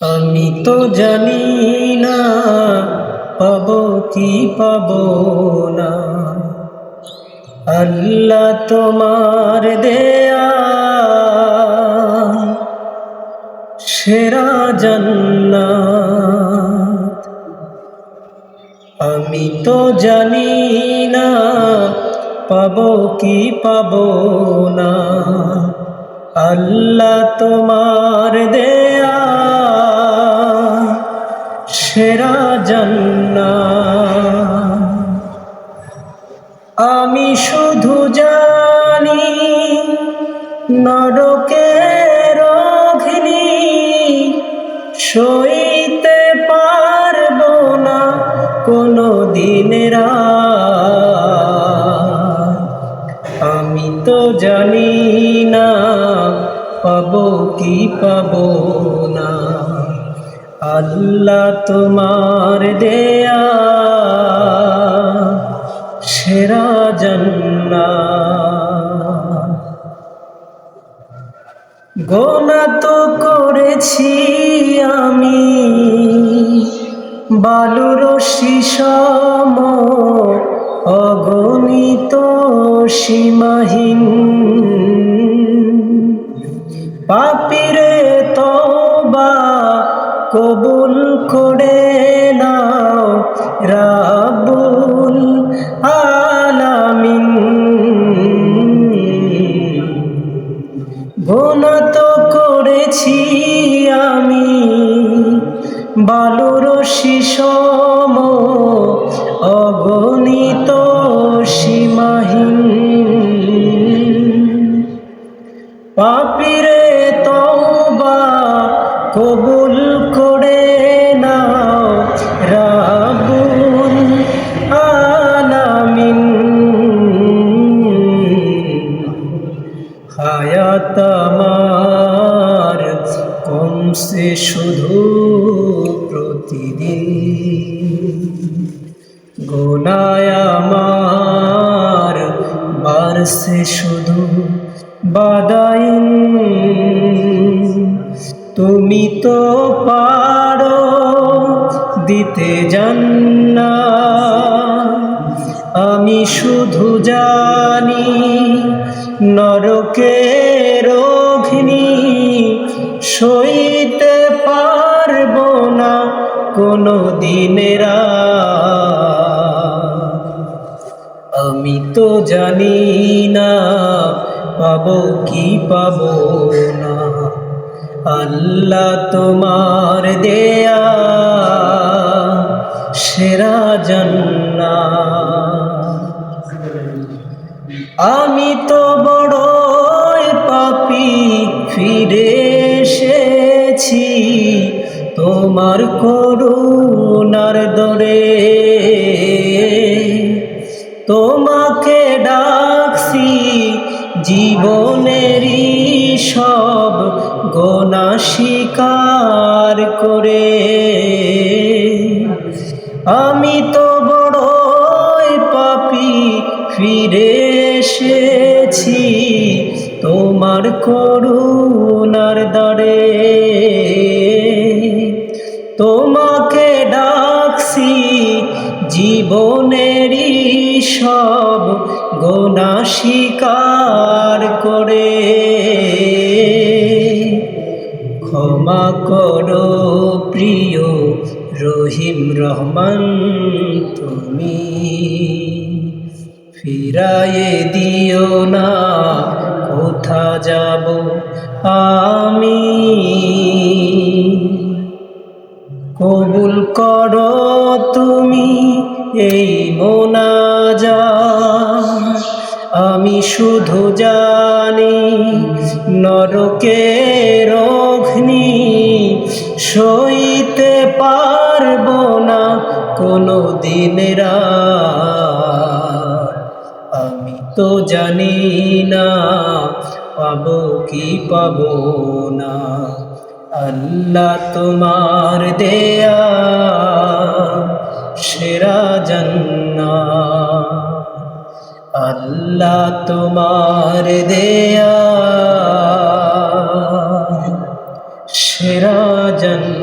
আমি তো জানি না, পাব কি পাব না। আল্লাহ তোমার দেয়া, সেরা জান্নাত। আমি তো জানি না, পাব কি পাব না। আল্লাহ তোমার দেয়া সেরা জান্নাত। আমি শুধু জানি নরকের অগ্নি সইতে পারব না কোনো দিনের আমি তো জানি না পাব কি পাব না। আল্লাহ তোমার দেয়া সেরা জান্নাত। গোনা তো করেছি আমি বালুর শিশম অগণিত সীমাহীন। তবা কবুল করে নাও রাবুল আলামিন। গোনা তো করেছি আমি বালুর শিশম অগণিত সীমাহীন। পাপিরে আমার, কমছে শুধু প্রতিদিন। গোনায় আমার বারসে শুধু বাদাইন। তুমি তো পারো দিতে জান্না আমি শুধু জানি, নরকের অগ্নি সইতে পারব না কোনো দিনের আমি তো জানি না পাব কি পাব না। আল্লাহ তোমার দেয়া সেরা জান্নাত। আমি তো বড়ই পাপি ফিরে এসেছি। তোমার করুণার দরে তোমাকে ডাকছি, জীবনেরই সব গোনা স্বীকার করে। আমি তো বড়ই পাপি ফিরে এসেছি। তোমার করুণার দরে তোমাকে ডাকছি জীবনেরই সব গোনা স্বীকার করে। ক্ষমা করো প্রিয় রহিম রহমান, তুমি ফিরায়ে দিও না। কোথা যাব? আমি কবুল কর তুমি এই মোনাজা আমি শুধু জানি, নরকের অগ্নি সইতে পারব না কোনো দিনের আমি তো জানি না, পাব কি পাব না। আল্লাহ তোমার দেয়া সেরা জান্নাত। আল্লাহ তোমার দেয়া সেরা জন্ম